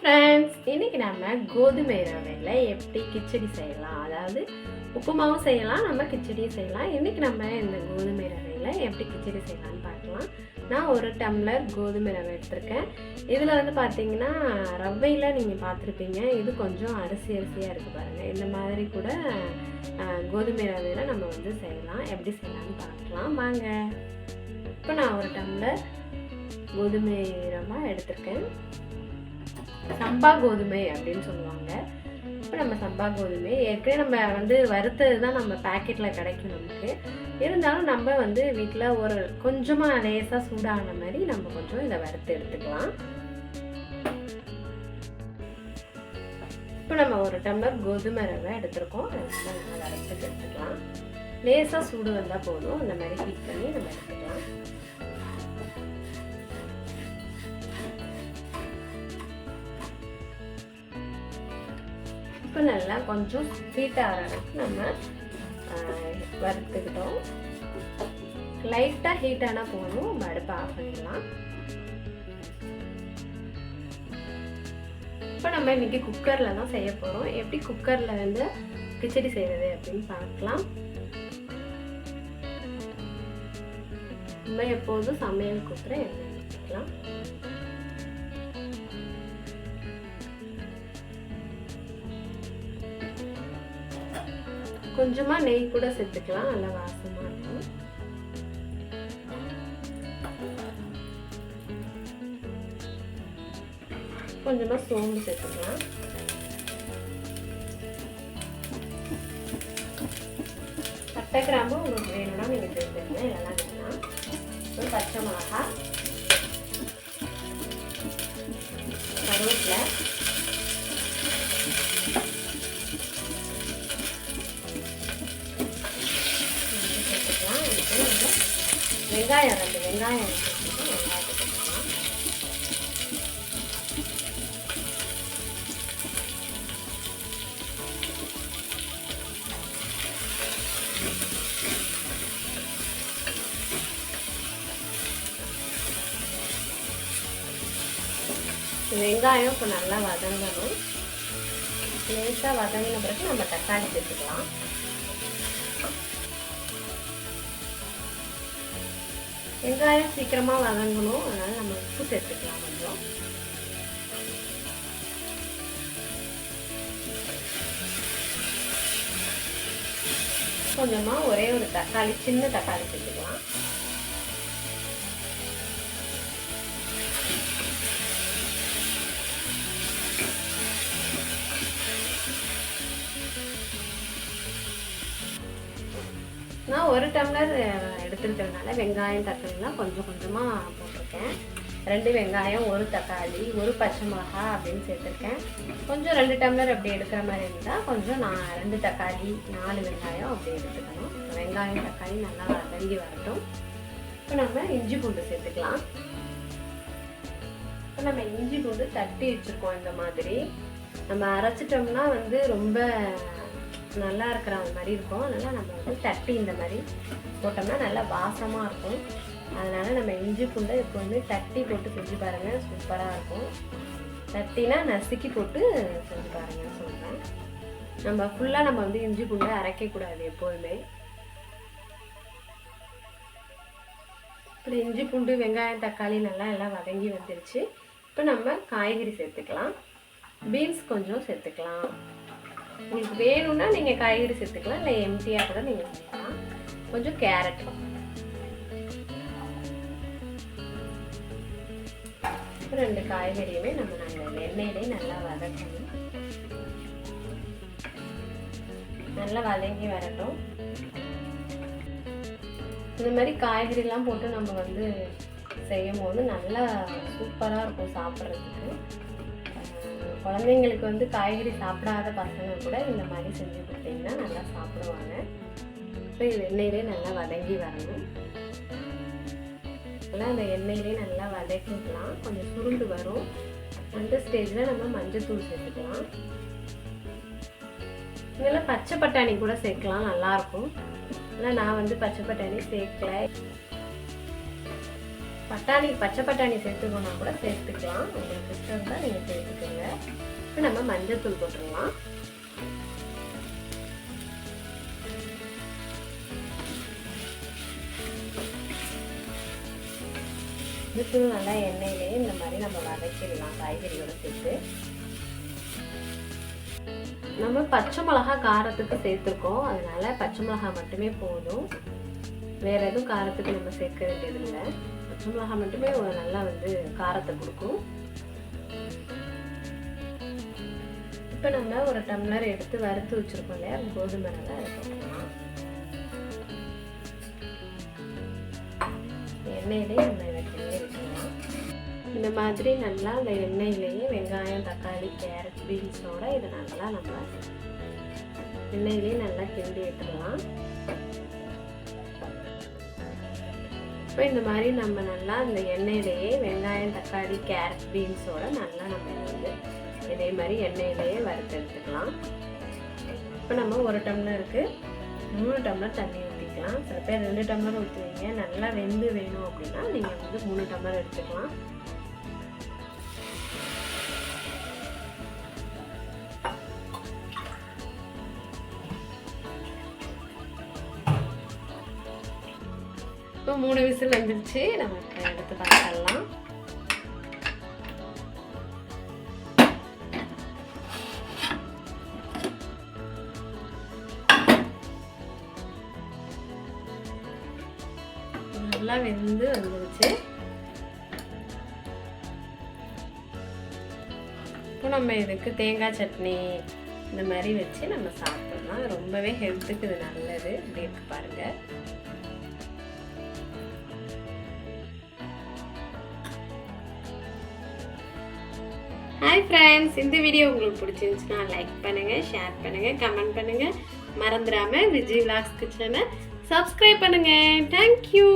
Friends இன்றைக்கி நம்ம கோதுமை ரவையில் எப்படி கிச்சடி செய்யலாம்? அதாவது உப்புமாவும் செய்யலாம் நம்ம கிச்சடியும் செய்யலாம். இன்றைக்கி நம்ம இந்த கோதுமை ரவையில் எப்படி கிச்சடி செய்யலாம்னு பார்க்கலாம். நான் ஒரு டம்ளர் கோதுமை ரவை எடுத்திருக்கேன். இதில் வந்து பார்த்தீங்கன்னா ரவையில் நீங்கள் பார்த்துருப்பீங்க. இது கொஞ்சம் அரிசி அரிசியாக இருக்குது பாருங்கள் இந்த மாதிரி கூட கோதுமை ரவையில் நம்ம வந்து செய்யலாம். எப்படி செய்யலாம்னு பார்க்கலாம். வாங்க. இப்போ நான் ஒரு டம்ளர் கோதுமை ரவை எடுத்திருக்கேன். சம்பா கோதுமை அப்படின்னு சொல்லுவாங்க. இப்போ நம்ம சம்பா கோதுமை ஏற்கனவே நம்ம வந்து வறுத்தது தான் நம்ம பேக்கெட்டில் கிடைக்கும் நமக்கு. இருந்தாலும் நம்ம வந்து வீட்டில் ஒரு கொஞ்சமாக லேசாக சூடான மாதிரி நம்ம கொஞ்சம் இதை வறுத்து எடுத்துக்கலாம். இப்போ நம்ம ஒரு டம்ளர் கோதுமை ரவை எடுத்திருக்கோம். நம்ம வறுத்து எடுத்துக்கலாம். லேசாக சூடு வந்தால் போதும். அந்த மாதிரி ஹீட் பண்ணி நம்ம எடுத்துக்கலாம். இப்போ நல்லா கொஞ்சம் ஹீட் ஆகிற அளவுக்கு நம்ம வறுத்துக்கிட்டோம். லைட்டாக ஹீட் ஆனால் போதும். நம்ம அடுப்பை ஆஃப் பண்ணிடலாம். இப்போ நம்ம இன்னைக்கு குக்கரில் தான் செய்ய போகிறோம் எப்படி குக்கரில் வந்து கிச்சடி செய்கிறது அப்படின்னு பார்க்கலாம். நம்ம எப்போதும் சமையல் குக்கரை எண்ணெய் கொஞ்சமாக நெய் கூட சேர்த்துக்கலாம். நல்லா வாசமாக இருக்கும். கொஞ்சமாக சோம்பு சேர்த்துக்கலாம். பட்டை கிராம்பு உங்களுக்கு வேணும்னா நீங்கள் சேர்த்துக்கங்க இதெல்லாம் வேணாம். ஒரு பச்சை மிளகா கருவேப்பிலை வெங்காயம் ரெண்டு வெங்காயம் வெங்காயத்தை வெங்காயம் இப்போ நல்லா வதங்கணும். லேசாக வதங்கின பிறகு நம்ம தக்காளி சேர்த்துக்கலாம். வெங்காயம் சீக்கிரமாக வதங்கணும். அதனால் நம்ம உப்பு சேர்த்துக்கலாம் கொஞ்சம். கொஞ்சமாக ஒரே ஒரு தக்காளி சின்ன தக்காளி சேர்த்துக்கலாம். ஒரு டம்ளர் எடுத்துருக்கிறதுனால வெங்காயம் தக்காளிலாம் கொஞ்சம் கொஞ்சமாக போட்டிருக்கேன். ரெண்டு வெங்காயம் ஒரு தக்காளி ஒரு பச்சை மிளகா அப்படின்னு சேர்த்துருக்கேன். கொஞ்சம் ரெண்டு டம்ளர் அப்படி எடுக்கிற மாதிரி இருந்தால் கொஞ்சம் நான் ரெண்டு தக்காளி நாலு வெங்காயம் அப்படி எடுத்துக்கணும். வெங்காயம் தக்காளி நல்லா வதங்கி வரட்டும். இப்போ நம்ம இஞ்சி பூண்டு சேர்த்துக்கலாம். இப்போ நம்ம இஞ்சி பூண்டு தட்டி வச்சுருக்கோம் இந்த மாதிரி. நம்ம அரைச்சிட்டோம்னா வந்து ரொம்ப நல்லா இருக்கிற மாதிரி இருக்கும். அதனால் நம்ம வந்து தட்டி இந்த மாதிரி போட்டோம்னா நல்லா வாசமாக இருக்கும். அதனால் நம்ம இஞ்சி பூண்டை இப்போ வந்து தட்டி போட்டு செஞ்சு பாருங்கள் சூப்பராக இருக்கும். தட்டினா நசுக்கி போட்டு செஞ்சு பாருங்கள் சொல்கிறேன் நம்ம ஃபுல்லாக நம்ம வந்து இஞ்சி பூண்டை அரைக்கக்கூடாது எப்போதுமே. அப்புறம் இஞ்சி பூண்டு வெங்காயம் தக்காளி நல்லா எல்லாம் வதங்கி வந்துருச்சு. இப்போ நம்ம காய்கறி சேர்த்துக்கலாம். பீன்ஸ் கொஞ்சம் சேர்த்துக்கலாம். உங்களுக்கு வேணும்னா நீங்கள் காய்கறி சேர்த்துக்கலாம் இல்லை எம்டியாக கூட நீங்கள் செய்யலாம் கொஞ்சம் கேரட் ரெண்டு காய்கறியுமே நம்ம நாங்கள் எண்ணெயிலே நல்லா வதக்கணும். நல்லா வதங்கி வரட்டும். இந்த மாதிரி காய்கறிலாம் போட்டு நம்ம வந்து செய்யும் போது நல்லா சூப்பராக இருக்கும் சாப்பிட்றதுக்கு. குழந்தைங்களுக்கு வந்து காய்கறி சாப்பிடாத பசங்க கூட இந்த மாதிரி செஞ்சு கொடுத்தீங்கன்னா நல்லா சாப்பிடுவாங்க. இப்போ இது எண்ணெயிலே நல்லா வதங்கி வரணும். அதெல்லாம் அந்த எண்ணெயிலே நல்லா வதக்கிக்கலாம். கொஞ்சம் சுருண்டு வரும். அந்த ஸ்டேஜில் நம்ம மஞ்சத்தூள் சேர்த்துக்கலாம். இதெல்லாம் பச்சை பட்டாணி கூட சேர்க்கலாம். நல்லாயிருக்கும் ஆனால் நான் வந்து பச்சை பட்டாணி சேர்க்கல. பட்டாணி பச்சை பட்டாணி சேர்த்துக்கணும்னா கூட சேர்த்துக்கலாம். உங்களுக்கு இஷ்டம் தான் நீங்கள் சேர்த்துக்கோங்க. இப்போ நம்ம மஞ்சத்தூள் போட்டுடலாம். மஞ்சத்தூள் நல்லா எண்ணெயிலே இந்த மாதிரி நம்ம வதக்கிடலாம் காய்கறியோட சேர்த்து. நம்ம பச்சை மிளகா காரத்துக்கு சேர்த்துருக்கோம். அதனால பச்சை மிளகா மட்டுமே போதும். வேற எதுவும் காரத்துக்கு நம்ம சேர்க்க வேண்டியது இல்லை பச்சை மிளகாய் மட்டுமே ஒரு நல்லா வந்து காரத்தை கொடுக்கும். இப்போ நம்ம ஒரு டம்ளர் எடுத்து வறுத்து வச்சிருக்கோம் இல்லையா? கோதுமை நல்லா போட்டுக்கலாம் எண்ணெயிலே நம்ம இதை விட்டுக்கலாம் இந்த மாதிரி நல்லா அந்த எண்ணெயிலேயே வெங்காயம் தக்காளி கேரட் பீன்ஸோட இதை நல்லா நம்ம எண்ணெயிலேயே நல்லா கிண்டி விட்டுடலாம். இப்போ இந்த மாதிரி நம்ம நல்லா இந்த எண்ணெயிலேயே வெங்காயம் தக்காளி கேரட் பீன்ஸோட நல்லா நம்ம வந்து இதே மாதிரி எண்ணெயிலேயே வறுத்து எடுத்துக்கலாம். இப்போ நம்ம ஒரு டம்ளருக்கு மூணு டம்ளர் தண்ணி ஊற்றிக்கலாம் சில பேர் ரெண்டு டம்ளர் ஊற்றுவீங்க நல்லா வெந்து வேணும் அப்படின்னா நீங்கள் வந்து மூணு டம்ளர் எடுத்துக்கலாம். இப்போ மூணு விசில் வந்துருச்சு. நமக்கு எடுத்து பார்த்துடலாம். நல்லா வெந்து வந்துருச்சு. இப்போ நம்ம இதுக்கு தேங்காய் சட்னி இந்த மாதிரி வச்சு நம்ம சாப்பிடலாம். ரொம்பவே ஹெல்த்துக்கு இது நல்லது. அப்படி இருக்கு பாருங்கள் ஹாய் ஃப்ரெண்ட்ஸ் இந்த வீடியோ உங்களுக்கு பிடிச்சிருந்துச்சுன்னா லைக் பண்ணுங்கள் ஷேர் பண்ணுங்கள் கமெண்ட் பண்ணுங்கள் மறந்துடாமல் விஜய் விலாஸ் கிச்சனை சப்ஸ்கிரைப் பண்ணுங்கள் தேங்க்யூ